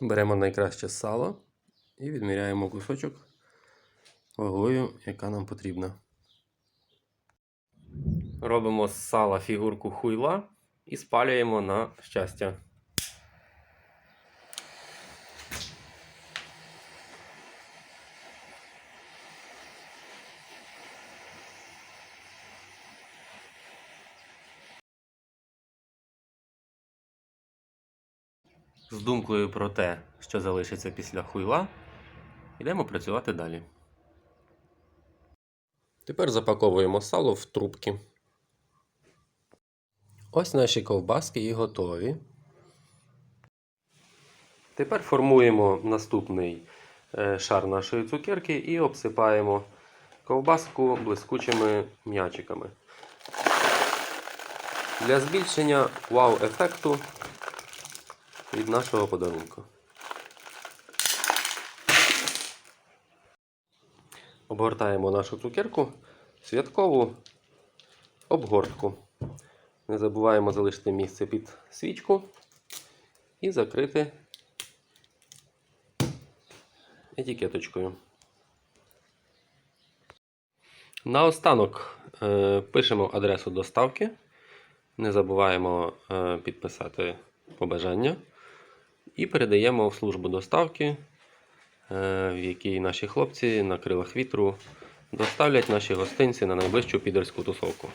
Беремо найкраще сало і відміряємо кусочок вагою, яка нам потрібна. Робимо з сала фігурку хуйла і спалюємо на щастя. З думкою про те, що залишиться після хуйла, йдемо працювати далі. Тепер запаковуємо сало в трубки. Ось наші ковбаски і готові. Тепер формуємо наступний е, шар нашої цукерки і обсипаємо ковбаску блискучими м'ячиками. Для збільшення вау-ефекту від нашого подарунку. Обгортаємо нашу цукерку святкову обгортку. Не забуваємо залишити місце під свічку і закрити етикеточкою. Наостанок е, пишемо адресу доставки. Не забуваємо е, підписати побажання. І передаємо в службу доставки, е, в якій наші хлопці на крилах вітру доставлять наші гостинці на найближчу підерську тусовку.